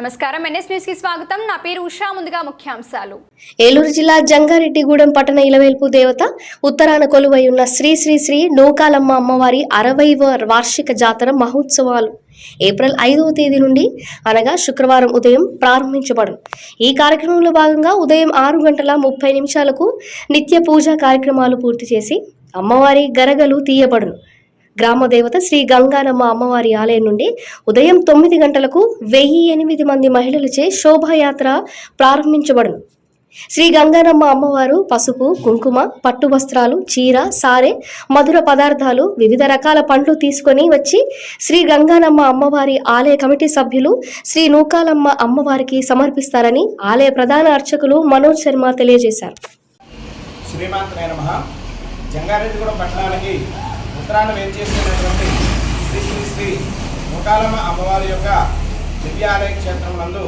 నమస్కారం. ఎన్ఎస్ న్యూస్కి స్వాగతం. నా పేరు ఉషా. ముందుగా ముఖ్యాంశాలు. ఏలూరు జిల్లా జంగారెడ్డిగూడెం పట్టణ ఇలవేల్పు దేవత ఉత్తరాన కొలువై ఉన్న శ్రీ శ్రీ శ్రీ నూకాలమ్మ అమ్మవారి అరవైవ వార్షిక జాతర మహోత్సవాలు ఏప్రిల్ ఐదవ తేదీ నుండి అనగా శుక్రవారం ఉదయం ప్రారంభించబడును ఈ కార్యక్రమంలో భాగంగా ఉదయం ఆరు గంటల ముప్పై నిమిషాలకు నిత్య పూజా కార్యక్రమాలు పూర్తి చేసి అమ్మవారి గరగలు తీయబడును. గ్రామ దేవత శ్రీ గంగానమ్మ అమ్మవారి ఆలయం నుండి ఉదయం తొమ్మిది గంటలకు వెయ్యి ఎనిమిది మంది మహిళలచే శోభాయాత్ర ప్రారంభించబడును. శ్రీ గంగానమ్మ అమ్మవారు పసుపు కుంకుమ పట్టు వస్త్రాలు చీర సారె మధుర పదార్థాలు వివిధ రకాల పండ్లు తీసుకొని వచ్చి శ్రీ గంగానమ్మ అమ్మవారి ఆలయ కమిటీ సభ్యులు శ్రీ నూకాలమ్మ అమ్మవారికి సమర్పిస్తారని ఆలయ ప్రధాన అర్చకులు మనోజ్ శర్మ తెలియజేశారు. జంగారెడ్డిగూడెం పట్టణానికి ఉత్తరాన వేంచేసినటువంటి శ్రీ శ్రీ శ్రీ నూకాలమ్మ అమ్మవారి యొక్క దివ్యాలయ క్షేత్రం నందు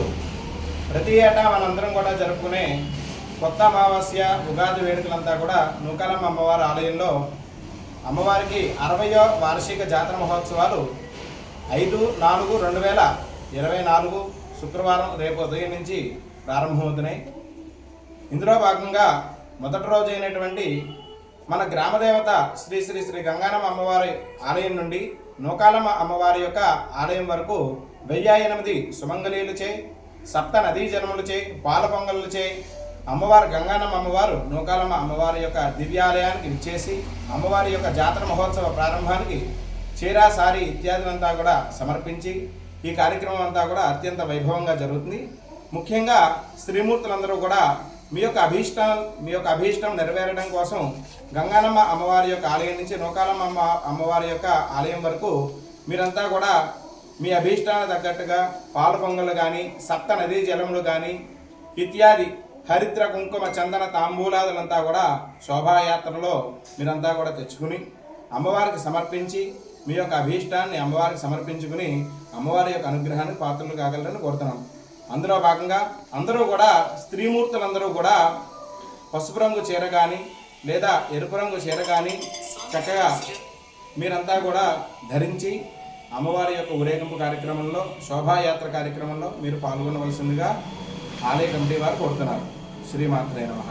ప్రతి ఏటా మనందరం కూడా జరుపుకునే కొత్త అమావాస్య ఉగాది వేడుకలంతా కూడా నూకాలమ్మ అమ్మవారి ఆలయంలో అమ్మవారికి అరవయో వార్షిక జాతర మహోత్సవాలు ఐదు నాలుగు రెండు వేల ఇరవై నాలుగు శుక్రవారం రేపు ఉదయం నుంచి ప్రారంభమవుతున్నాయి. ఇందులో భాగంగా మొదటి రోజు అయినటువంటి మన గ్రామదేవత శ్రీ శ్రీ శ్రీ గంగానమ్మ అమ్మవారి ఆలయం నుండి నూకాలమ్మ అమ్మవారి యొక్క ఆలయం వరకు వెయ్యి ఎనిమిది సుమంగళీలచే సప్త నదీ జనములచే పాల పొంగళ్ళచే అమ్మవారు గంగానమ్మ అమ్మవారు నూకాలమ్మ అమ్మవారి యొక్క దివ్యాలయానికి విచ్చేసి అమ్మవారి యొక్క జాతర మహోత్సవ ప్రారంభానికి చీరా సారి ఇత్యాదులంతా కూడా సమర్పించి ఈ కార్యక్రమం అంతా కూడా అత్యంత వైభవంగా జరుగుతుంది. ముఖ్యంగా స్త్రీమూర్తులందరూ కూడా మీ యొక్క అభీష్టం మీ యొక్క అభీష్టం నెరవేరడం కోసం గంగానమ్మ అమ్మవారి యొక్క ఆలయం నుంచి నూకాలమ్మ అమ్మ అమ్మవారి యొక్క ఆలయం వరకు మీరంతా కూడా మీ అభీష్టానికి తగ్గట్టుగా పాల పొంగలు కానీ సప్త నదీ జలములు కానీ ఇత్యాది హరిద్ర కుంకుమ చందన తాంబూలాదులంతా కూడా శోభాయాత్రలో మీరంతా కూడా తెచ్చుకుని అమ్మవారికి సమర్పించి మీ యొక్క అభీష్టాన్ని అమ్మవారికి సమర్పించుకుని అమ్మవారి యొక్క అనుగ్రహానికి పాత్రలు కాగలరని కోరుతున్నాం. అందులో భాగంగా అందరూ కూడా స్త్రీమూర్తులందరూ కూడా పసుపు రంగు చీర కానీ లేదా ఎరుపు రంగు చీర కానీ చక్కగా మీరంతా కూడా ధరించి అమ్మవారి యొక్క ఊరేగింపు కార్యక్రమంలో శోభాయాత్ర కార్యక్రమంలో మీరు పాల్గొనవలసిందిగా ఆలయ కమిటీ వారు కోరుతున్నారు. శ్రీమాత్రే నమః.